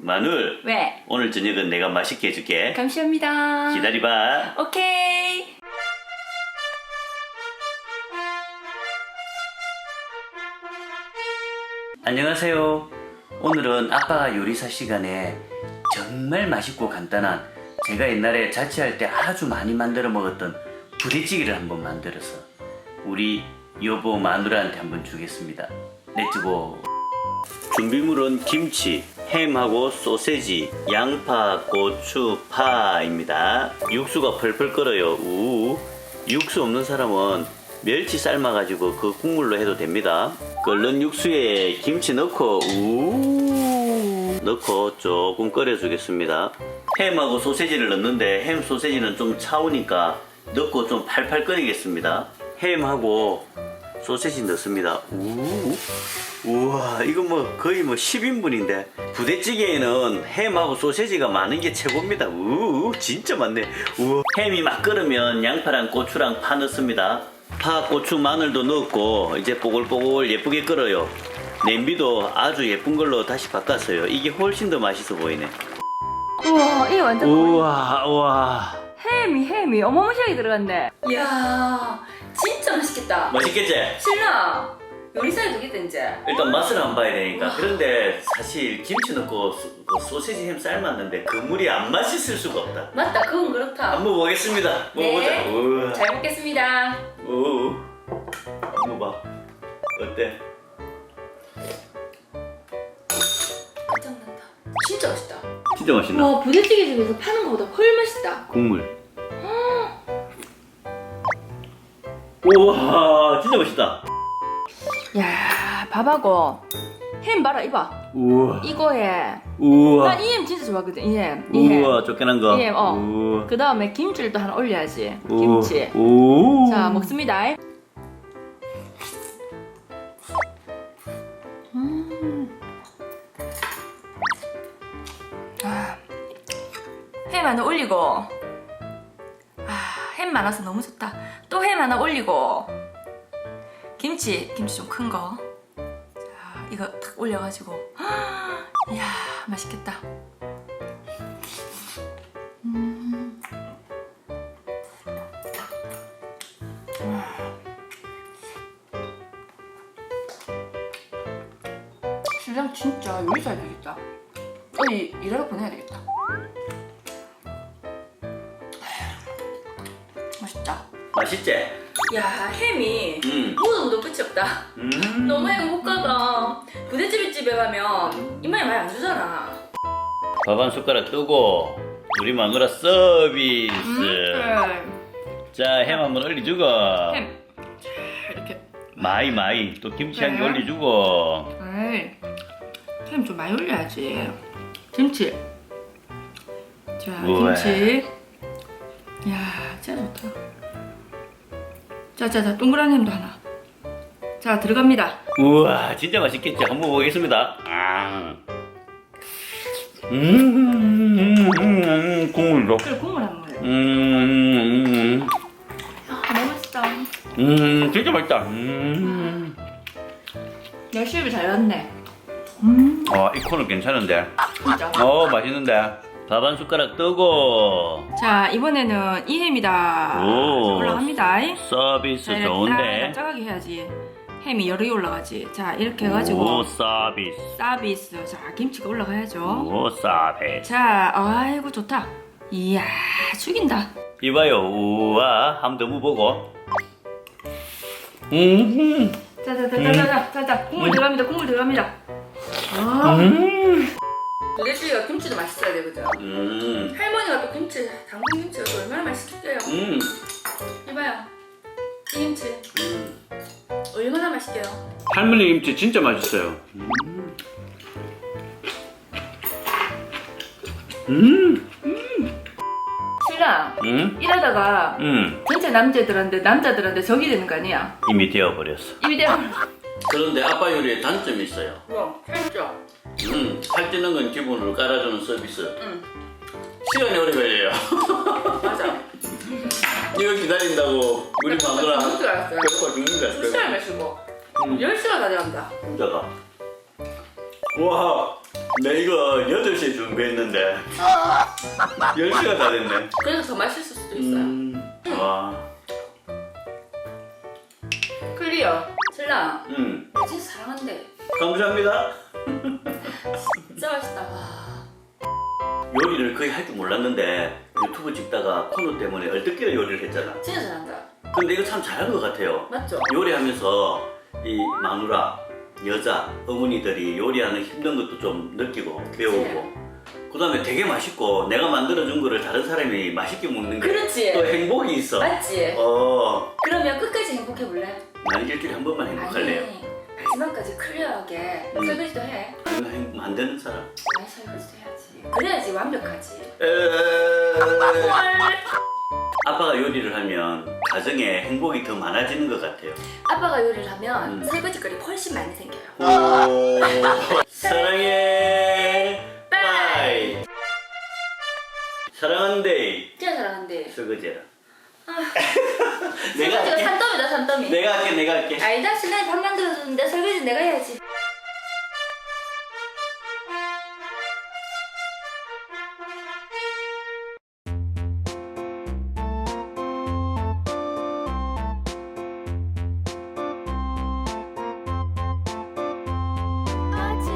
마눌 왜? 오늘 저녁은 내가 맛있게 해줄게 감사합니다. 기다려봐 오케이. 안녕하세요 오늘은 아빠 요리사 시간에 정말 맛있고 간단한 제가 옛날에 자취할 때 아주 많이 만들어 먹었던 부대찌개를 한번 만들어서 우리 여보 마누라한테 한번 주겠습니다 렛츠고 준비물은 김치, 햄하고 소세지, 양파, 고추, 파입니다. 육수가 펄펄 끓어요. 우. 육수 없는 사람은 멸치 삶아가지고 그 국물로 해도 됩니다. 끓는 육수에 김치 넣고 우 넣고 조금 끓여주겠습니다. 햄하고 소세지를 넣는데 햄 소세지는 좀 차우니까 넣고 좀 팔팔 끓이겠습니다. 햄하고 소세지 넣습니다. 우. 우와 이거 뭐 거의 뭐 10인분인데 부대찌개에는 햄하고 소세지가 많은 게 최고입니다. 우 진짜 많네. 우와. 햄이 막 끓으면 양파랑 고추랑 파 넣습니다. 파 고추 마늘도 넣었고 이제 뽀글뽀글 예쁘게 끓어요. 냄비도 아주 예쁜 걸로 다시 바꿨어요. 이게 훨씬 더 맛있어 보이네. 우와, 이게 완전 우와 우와. 햄이 햄이 어마무시하게 들어갔네. 이야, 진짜 맛있겠다. 맛있겠지? 신랑, 요리사에 두겠다 이제. 일단 맛을 안 봐야 되니까 그런데 사실 김치 넣고 소, 그 소세지 햄 삶았는데 그 물이 안 맛있을 수가 없다 맞다, 그건 그렇다. 한번 보겠습니다. 먹어보자. 네. 우와. 잘 먹겠습니다. 오. 한번 봐. 어때? 짜증난다. 진짜 맛있다. 진짜 맛있나? 와, 부대찌개 집에서 파는 것보다 훨 맛있다. 국물. 우와, 진짜 맛있다. 야, 밥하고 햄 봐라, 이봐. 우와. 이거에 우와. 난이 햄 진짜 좋아하거든. 이 햄, 이 햄. 우와, 쫓겨난 거. 이 햄, 어. 우와. 그 다음에 김치를 또 하나 올려야지. 우와. 김치. 오. 자, 먹습니다. 음. 아, 햄 하나 올리고. 아, 햄 많아서 너무 좋다. 또 햄 하나 올리고. 김치, 김치 좀 큰 거. 자, 이거 탁 올려가지고. 이야, 맛있겠다. 음. 신랑 진짜 요리 잘 되겠다. 어디 일하러 보내야 되겠다. 맛있다. 맛있지? 야 햄이 음. 먹어도 끝이 없다. 음. 너무 행복하다. 부대찌개 집에 가면 입맛이 많이 안 주잖아. 밥 한 숟가락 뜨고 우리 마누라 서비스. 음. 자, 햄 한번 올려주고. 햄. 자, 이렇게. 마이 마이 또 김치 한 개 네. 올려주고. 에이, 햄 좀 많이 올려야지. 김치. 자, 우와. 김치. 야, 진짜 좋다. 자, 자, 자, 동그란 햄도 하나. 자, 들어갑니다. 우와 진짜 맛있겠지 한번 보겠습니다 아. 음, 음, 음, 음, 국물도 그래, 국물 한 번. 음, 음, 아, 너무 맛있다. 음, 진짜 맛있다 음. 열심히 잘 왔네. 음, 어, 이 코는 괜찮은데 진짜. 어 맛있는데 밥 한 숟가락 뜨고 자 이번에는 이햄이다. 올라갑니다. 서비스 자, 좋은데 납작하게 해야지. 햄이 열이 올라가지. 자 이렇게 해가지고 오 서비스 서비스. 자 김치가 올라가야죠. 오 서비스 자 아이고 좋다. 이야 죽인다. 이봐요 우와 한번 더 무보고 음. 음. 짜자자자자자자 국물 음. 들어갑니다. 국물 들어갑니다. 아, 음. 부대찌개가 김치도 맛있어야 되거든. 음, 할머니가 또 김치, 당근 김치가 또 얼마나 맛있겠어요. 음, 이봐요. 이 김치 음. 얼마나 맛있게요. 할머니 김치 진짜 맛있어요. 음, 신랑, 음, 이러다가 음, 전체 남자들한테 남자들한테 적이 되는 거 아니야? 이미 되어버렸어. 입이 대어. 그런데 아빠 요리에 단점이 있어요. 뭐, 살쪄. 음, 살찌는 건 기본으로 깔아주는 서비스. 응, 시간이 오래 걸려요. 맞아. 이거 기다린다고 우리 마누라 죽는 줄 알았어요. 배고파 죽는 줄두 시간 알았어요. 마시고 음, 10시간 다 돼간다. 진짜가. 와, 나 이거 8시에 준비했는데 10시가 다 됐네. 그래서 더 맛있을 수도 있어요. 음, 와, 클리어. 신랑, 음, 나 진짜 사랑한대. 감사합니다. 진짜 맛있다. 와. 요리를 거의 할 줄 몰랐는데 유튜브 찍다가 코너 때문에 얼뜻기에 요리를 했잖아. 진짜 잘한다. 근데 이거 참 잘한 것 같아요. 맞죠? 요리하면서 이 마누라, 여자, 어머니들이 요리하는 힘든 것도 좀 느끼고 배우고 그 다음에 되게 맛있고 내가 만들어준 거를 다른 사람이 맛있게 먹는 게또 그렇지. 행복이 있어. 맞지? 어, 그러면 끝까지 행복해 볼래? 나는 일주일에 한 번만 행복할래요. 아니, 마지막까지 클리어하게 음. 설거지도 해. 그러면 행- 만드는 사람. 아니, 설거지도 해야지. 그래야지 완벽하지. 에... 헐. 아빠가 요리를 하면 가정에 행복이 더 많아지는 것 같아요. 아빠가 요리를 하면 음. 설거지거리 훨씬 많이 생겨요. 오, 사랑해. 빠이. 진짜 잘하는데. 설거지해라. 아. 내가 할게. 산더미다 산더미. 내가 할게, 내가 할게. 아니다 신나게 밥 만들어줬는데 설거지 내가 해야지.